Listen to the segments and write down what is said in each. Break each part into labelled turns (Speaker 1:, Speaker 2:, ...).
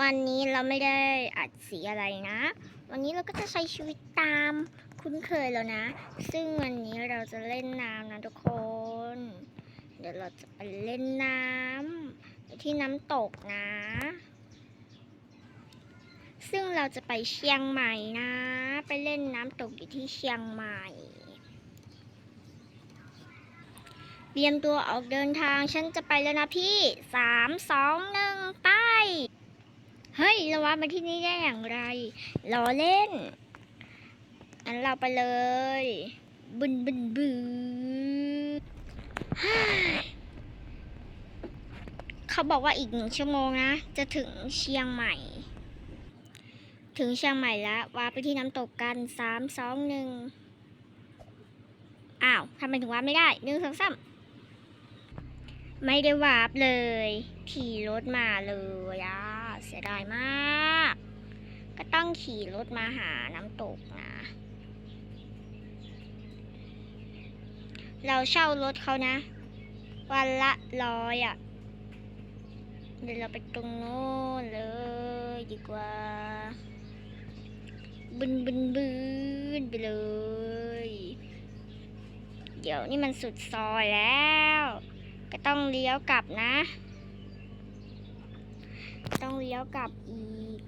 Speaker 1: วันนี้เราไม่ได้อัดสีอะไรนะ วันนี้เราก็จะใช้ชีวิตตามคุ้นเคยแล้วนะ ซึ่งวันนี้เราจะเล่นน้ำนะทุกคน เดี๋ยวเราจะไปเล่นน้ำที่น้ำตกนะ ซึ่งเราจะไปเชียงใหม่นะ ไปเล่นน้ำตกอยู่ที่เชียงใหม่เตรียมตัวออกเดินทาง ฉันจะไปแล้วนะพี่สามสองหนึ่งไป เฮ้ยเราว่ามาที่นี่ได้อย่างไรล้อเล่น อันเราไปเลย บึนบึนบึนฮ่าเขาบอกว่าอีกหนึ่งชั่วโมงนะ จะถึงเชียงใหม่ ถึงเชียงใหม่แล้วว่าไปที่น้ำตกกันสามสองหนึ่งอ้าวทำไมถึงว่าไม่ได้หนึ่งสองสามไม่ได้วาร์ปเลย ขี่รถมาเลยอะ เสียดายมาก ก็ต้องขี่รถมาหาน้ำตกนะ เราเช่ารถเขานะ วันละร้อยอะ เดี๋ยวเราไปตรงโน้นเลยดีกว่า บึนบึนบึนไปเลย เดี๋ยวนี่มันสุดซอยแล้ว ก็ต้องเลี้ยวกลับนะ ต้องเลี้ยวกลับอีก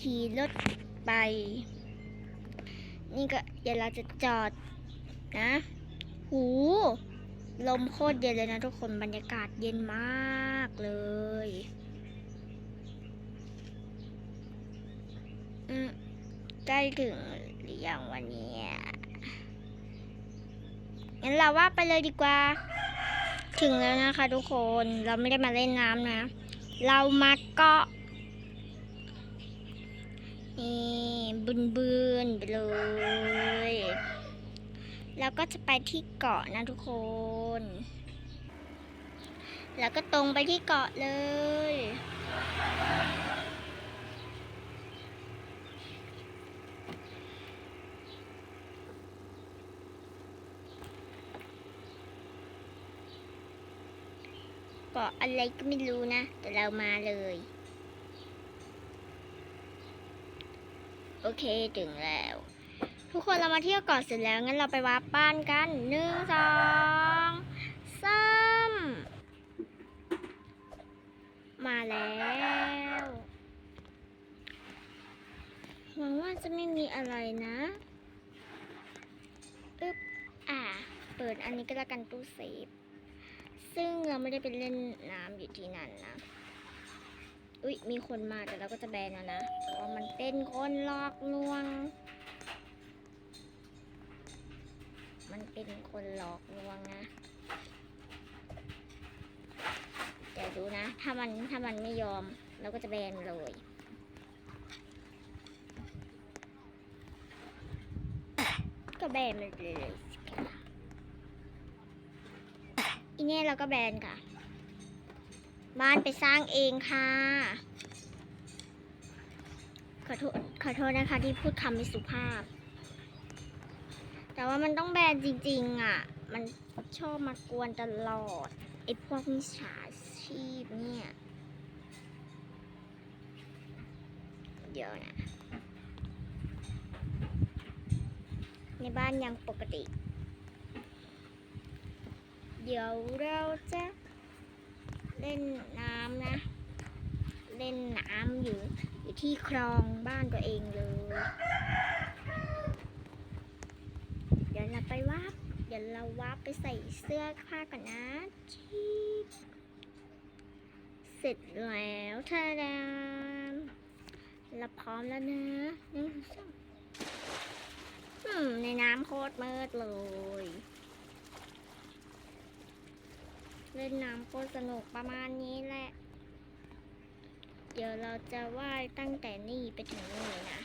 Speaker 1: ขี่รถไป นี่ก็เดี๋ยวเราจะจอดนะ หู ลมโคตรเย็นเลยนะทุกคนบรรยากาศเย็นมากเลย อืมใก ล้ถึงหรือยังวันนี้งั้นเราว่าไปเลยดีกว่า ถึงแล้วนะคะทุกคนเราไม่ได้มาเล่นน้ำนะ เรามาเกาะนี่บึนบืนๆไปเลย แล้วก็จะไปที่เกาะนะทุกคน แล้วก็ตรงไปที่เกาะเลย กาะอะไรก็ไม่รู้นะ แต่เรามาเลย โอเคถึงแล้ว ทุกคนเรามาเที่ยวเกาะเสร็จแล้ว งั้นเราไปวาร์ปบ้านกันหนึ่งสองสามมาแล้วหวังว่าจะไม่มีอะไรนะอึ๊บอ่า เปิดอันนี้ก็แล้วกันตู้เซฟ ซึ่งเราไม่ได้ไปเล่นน้ำอยู่ที่นั่นนะ อุ๊ย มีคนมาแต่เราก็จะแบนแล้วนะ เพราะมันเป็นคนหลอกลวง มันเป็นคนหลอกลวงนะเดี๋ยวดูนะ ถ้ามันถ้ามันไม่ยอม เราก็จะแบนเลยก็แบนมันเลยสิคะอีเนี่ยเราก็แบนค่ะ บ้านไปสร้างเองค่ะ ขอโทษขอโทษนะคะที่พูดคำไม่สุภาพ แต่ว่ามันต้องแบนจริง ๆอะ มันชอบมากวนตลอดไอ้พวกมิจฉาชีพเนี่ย เดี๋ยวนะ ในบ้านยังปกติ เดี๋ยวเราจะเล่นน้ำนะ เล่นน้ำอยู่อยู่ที่คลองบ้านตัวเองเลย เดี๋ยวเราไปวับเดี๋ยวเราวับไปใส่เสื้อผ้าก่อนนะชีบเสร็จแล้วท่าดามเราพร้อมแล้วนะอืมในน้ำโคตรมืดเลย เล่นน้ำโคตรสนุกประมาณนี้แหละ เดี๋ยวเราจะว่ายตั้งแต่นี่ไปถึงนี่นะ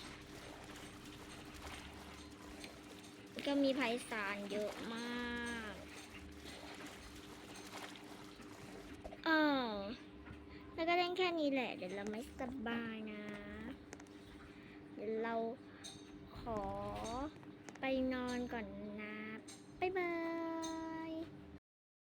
Speaker 1: ก็มีไพศาลเยอะมากอ๋อแล้วก็เล่นแค่นี้แหละ เดี๋ยวเราไม่สบายนะ เดี๋ยวเราขอไปนอนก่อนนะ